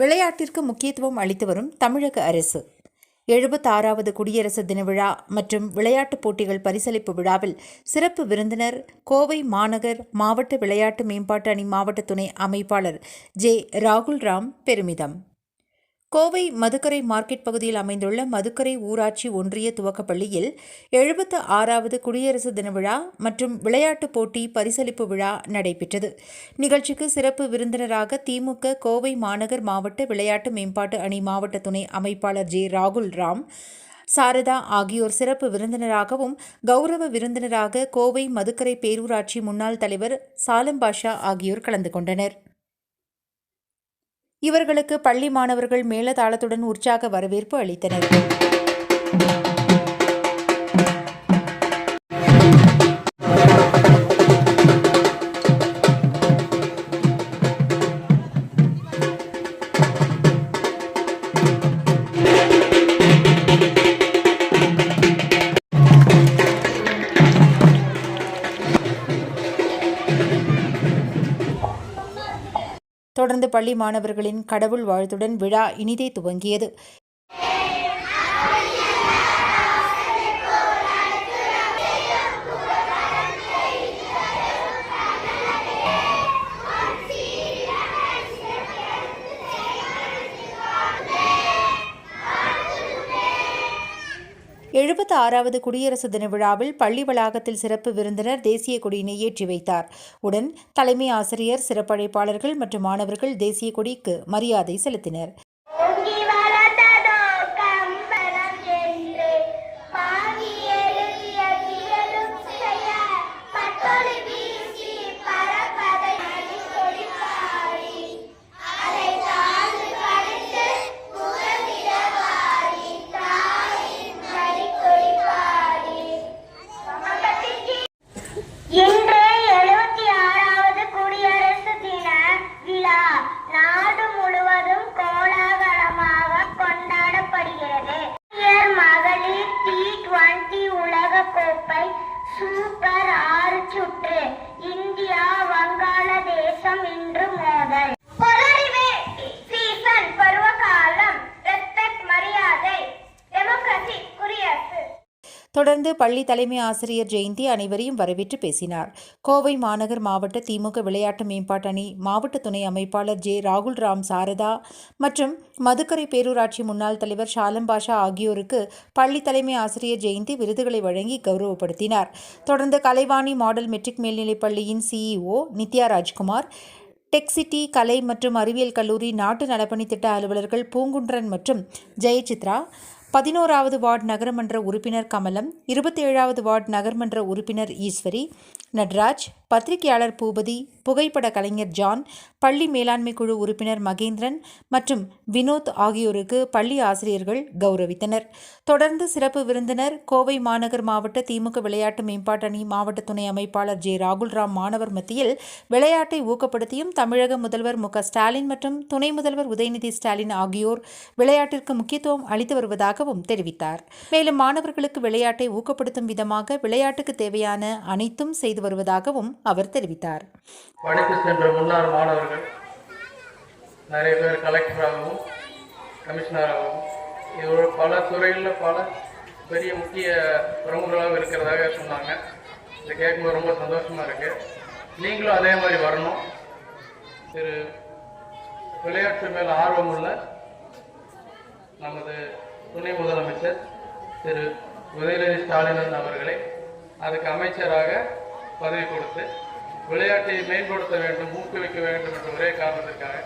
விளையாட்டிற்கு முக்கியத்துவம் அளித்து வரும் தமிழக அரசு. எழுபத்தாறாவது குடியரசு தின விழா மற்றும் விளையாட்டுப் போட்டிகள் பரிசளிப்பு விழாவில் சிறப்பு விருந்தினர் கோவை மாநகர் மாவட்ட விளையாட்டு மேம்பாட்டு அணி மாவட்ட துணை அமைப்பாளர் ஜே ராகுல் ராம் பெருமிதம். கோவை மதுக்கரை மார்க்கெட் பகுதியில் அமைந்துள்ள மதுக்கரை ஊராட்சி ஒன்றிய துவக்கப்பள்ளியில் எழுபத்து ஆறாவது குடியரசு தின விழா மற்றும் விளையாட்டுப் போட்டி பரிசளிப்பு விழா நடைபெற்றது. நிகழ்ச்சிக்கு சிறப்பு விருந்தினராக திமுக கோவை மாநகர் மாவட்ட விளையாட்டு மேம்பாட்டு அணி மாவட்ட துணை அமைப்பாளர் ஜே ராகுல் ராம் சாரதா ஆகியோர் சிறப்பு விருந்தினராகவும் கௌரவ விருந்தினராக கோவை மதுக்கரை பேரூராட்சி முன்னாள் தலைவர் சாலம் பாஷா ஆகியோர் கலந்து கொண்டனர். இவர்களுக்கு பள்ளி மாணவர்கள் மேளதாளத்துடன் உற்சாக வரவேற்பு அளித்தனர். பள்ளி மாணவர்களின் கடவுள் வாழ்த்துடன் விழா இனிதே துவங்கியது. ஆறாவது குடியரசு தின விழாவில் பள்ளி வளாகத்தில் சிறப்பு விருந்தினர் தேசிய கொடியினை ஏற்றி வைத்தார். உடன் தலைமை ஆசிரியர் சிறப்பழைப்பாளர்கள் மற்றும் மாணவர்கள் தேசிய கொடிக்கு மரியாதை செலுத்தினர். தொடர்ந்து பள்ளி தலைமை ஆசிரியர் ஜெயந்தி அனைவரையும் வரவேற்று பேசினார். கோவை மாநகர் மாவட்ட திமுக விளையாட்டு மேம்பாட்டு அணி மாவட்ட துணை அமைப்பாளர் ஜே ராகுல் ராம் சாரதா மற்றும் மதுக்கரை பேரூராட்சி முன்னாள் தலைவர் ஷாலம் பாஷா ஆகியோருக்கு பள்ளி தலைமை ஆசிரியர் ஜெயந்தி விருதுகளை வழங்கி கௌரவப்படுத்தினார். தொடர்ந்து கலைவாணி மாடல் மெட்ரிக் மேல்நிலைப் பள்ளியின் CEO Nithya Rajkumar tech city கலை மற்றும் அறிவியல் கல்லூரி நாட்டு நலப்பணி திட்ட அலுவலர்கள் பூங்குன்றன் மற்றும் ஜெயசித்ரா பதினோராவது வார்டு நகரமன்ற உறுப்பினர் கமலம் இருபத்தி ஏழாவது வார்டு நகர்மன்ற உறுப்பினர் ஈஸ்வரி நட்ராஜ் பத்திரிகையாளர் பூபதி புகைப்பட கலைஞர் ஜான் பள்ளி மேலாண்மை குழு உறுப்பினர் மகேந்திரன் மற்றும் வினோத் ஆகியோருக்கு பள்ளி ஆசிரியர்கள் கௌரவித்தனர். தொடர்ந்து சிறப்பு விருந்தினர் கோவை மாநகர் மாவட்ட திமுக விளையாட்டு மேம்பாட்டு அணி மாவட்ட துணை அமைப்பாளர் ஜே ராகுல்ராம் மாணவர் மத்தியில் விளையாட்டை ஊக்கப்படுத்தியும் தமிழக முதல்வர் மு ஸ்டாலின் மற்றும் துணை முதல்வர் உதயநிதி ஸ்டாலின் ஆகியோர் விளையாட்டிற்கு முக்கியத்துவம் அளித்து வருவதாகவும் தெரிவித்தார். மேலும் மாணவர்களுக்கு விளையாட்டை ஊக்கப்படுத்தும் விதமாக விளையாட்டுக்கு தேவையான அனைத்தும் செய்து வருவதாகவும் அவர் தெரிவித்தார். படித்து சென்ற முன்னாள் மாணவர்கள் நிறைய பேர் கலெக்டராகவும் கமிஷனராகவும் இது பல துறைகளில் பல பெரிய முக்கிய பிரமுகர்களாக இருக்கிறதாக சொன்னாங்க. இதை கேட்கும்போது ரொம்ப சந்தோஷமாக இருக்குது நீங்களும் அதே மாதிரி வரணும். திரு விளையாட்டு மேல் ஆர்வம் உள்ள நமது துணை முதலமைச்சர் திரு உதயநிதி ஸ்டாலின் அவர்களை அதுக்கு அமைச்சராக பதவி கொடுத்து விளையாட்டை மேம்படுத்த வேண்டும் ஊக்குவிக்க வேண்டும் என்ற ஒரே காரணத்திற்காக.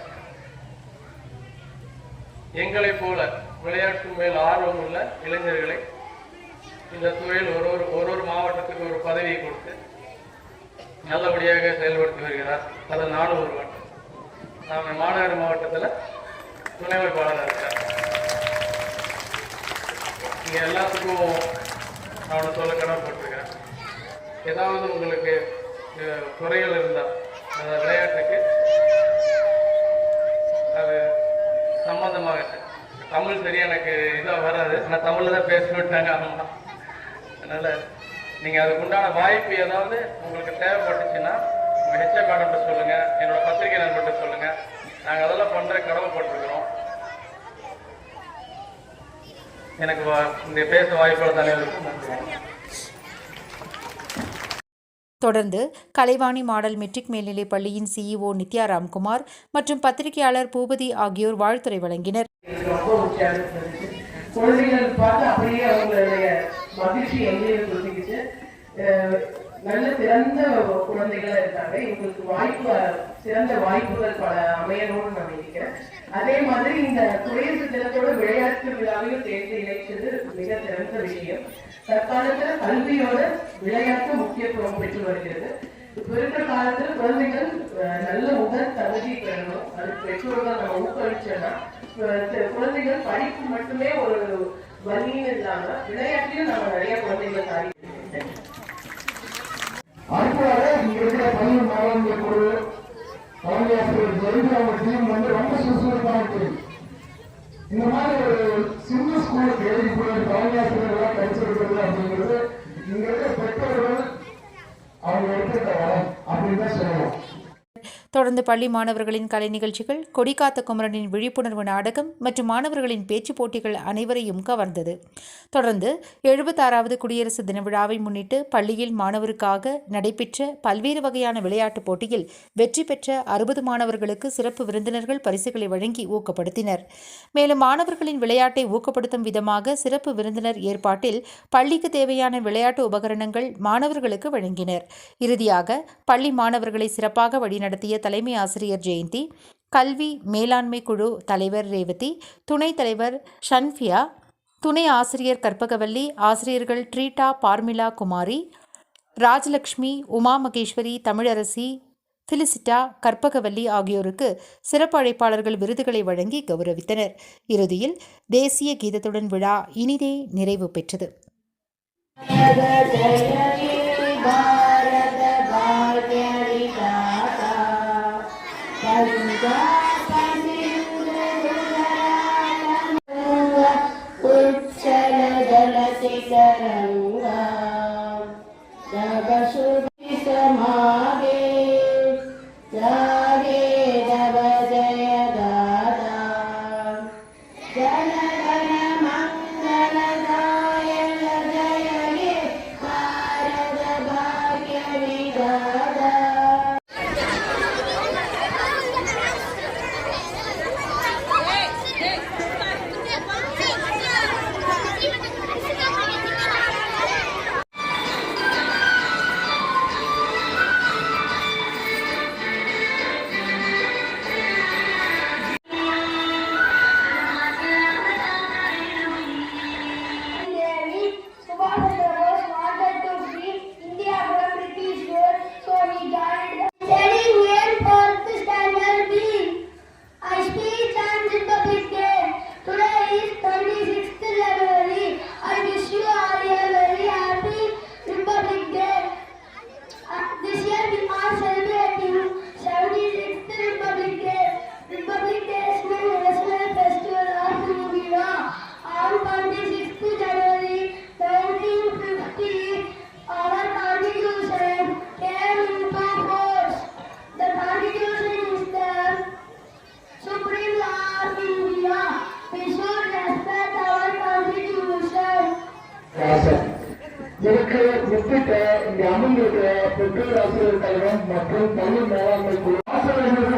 எங்களைப் போல விளையாட்டு மேல் ஆர்வம் உள்ள இளைஞர்களை இந்த துறையில் ஒரு ஒரு ஒரு ஒரு மாவட்டத்துக்கு ஒரு பதவியை கொடுத்து நல்லபடியாக செயல்படுத்தி வருகிறார். அதில் நானும் ஒருவன் நான் மாநகர மாவட்டத்தில் துணைவைப்பாளராக இருக்கார். இங்கே எல்லாத்துக்கும் நான் சொல்ல கடமைப்பட்டிருக்கிறேன் ஏதாவது உங்களுக்கு குறைகள் இருந்தால் அந்த விளையாட்டுக்கு அது சம்பந்தமாக தமிழ் சரியாக எனக்கு இதாக வராது. ஆனால் தமிழில் தான் பேசணுட்டாங்க அம்மா அதனால் நீங்கள் அதுக்கு உண்டான வாய்ப்பு ஏதாவது உங்களுக்கு தேவைப்பட்டுச்சுன்னா உங்கள் ஹெச்எம் மேடம்கிட்ட சொல்லுங்கள் என்னோடய பத்திரிகை நண்பர்கிட்ட சொல்லுங்கள் நாங்கள் அதெல்லாம் பண்ணுற கடமைப்பட்டிருக்கிறோம் எனக்கு இந்த பேச வாய்ப்புகள் தலைவருக்கு நன்றி. தொடர்ந்து கலைவாணி மாடல் மெட்ரிக் மேல்நிலைப் பள்ளியின் சிஇஓ நித்யா ராம்குமார் மற்றும் பத்திரிகையாளர் பூபதி ஆகியோர் வாழ்த்துரை வழங்கினர். குழந்தைகள் பார்த்து அப்படியே அவங்களுடைய மகிழ்ச்சி எங்கேயும் சொல்லிக்கிட்டு நல்ல சிறந்த குழந்தைகளாக இருக்காங்க இவங்களுக்கு வாய்ப்பு சிறந்த வாய்ப்புகள் பல அமையணும்னு நான் நினைக்கிறேன். அதே மாதிரி இந்த குடியரசு தினத்தோட விளையாட்டு விழாவையும் சேர்த்து இணைச்சது மிக சிறந்த விஷயம். தற்காலத்துல கல்வியோட விளையாட்டு முக்கியத்துவம் பெற்று வருகிறது. இப்ப இருக்கிற காலத்துல குழந்தைகள் நல்ல உடல் தகுதி பெறணும். அது பெற்றோர்கள் நம்ம ஊக்குவிச்சோம்னா குழந்தைகள் படிப்பு மட்டுமே ஒரு வலியும் இல்லாம விளையாட்டிலும் நம்ம நிறைய குழந்தைகளை சாதி அடுத்ததாக இங்க இருக்கிற பள்ளி மாணவர்கள் குழு ஆசிரியர் அவங்க டீம் வந்து ரொம்ப சுறுசுறுப்பான டீம் இந்த மாதிரி ஒரு சின்ன ஸ்கூலுக்கு எழுதி போய் கிடைச்சிருக்கிறது அப்படிங்கிறது இங்க பெற்றோர்கள் அவங்க எடுத்துக்கிட்ட வரம் அப்படின்னு தான் சொல்லணும் தொடர்ந்து பள்ளி மாணவர்களின் கலை நிகழ்ச்சிகள் கொடிகாத்த குமரனின் விழிப்புணர்வு நாடகம் மற்றும் மாணவர்களின் பேச்சுப் போட்டிகள் அனைவரையும் கவர்ந்தது. தொடர்ந்து எழுபத்தாறாவது குடியரசு தின விழாவை முன்னிட்டு பள்ளியில் மாணவருக்காக நடைபெற்ற பல்வேறு வகையான விளையாட்டுப் போட்டியில் வெற்றி பெற்ற அறுபது மாணவர்களுக்கு சிறப்பு விருந்தினர்கள் பரிசுகளை வழங்கி ஊக்கப்படுத்தினர். மேலும் மாணவர்களின் விளையாட்டை ஊக்கப்படுத்தும் விதமாக சிறப்பு விருந்தினர் ஏற்பாட்டில் பள்ளிக்கு தேவையான விளையாட்டு உபகரணங்கள் மாணவர்களுக்கு வழங்கினர். இறுதியாக பள்ளி மாணவர்களை சிறப்பாக வழிநடத்திய தலைமை ஆசிரியர் ஜெயந்தி கல்வி மேலாண்மை குழு தலைவர் ரேவதி துணைத் தலைவர் ஷன்ஃபியா துணை ஆசிரியர் கற்பகவல்லி ஆசிரியர்கள் ட்ரீட்டா பார்மிளா குமாரி ராஜலக்ஷ்மி உமா மகேஸ்வரி தமிழரசி பிலிசிட்டா கற்பகவல்லி ஆகியோருக்கு சிறப்பு அழைப்பாளர்கள் விருதுகளை வழங்கி கௌரவித்தனர். இறுதியில் தேசிய கீதத்துடன் விழா இனிதே நிறைவு பெற்றது. இதற்கு ஒப்பிட்ட அமர்ந்திருக்கிற பெற்றோர் ஆசிரியர் கழகம் மற்றும் பள்ளி மேலாண்மை குழு. ஆசிரியர்கள்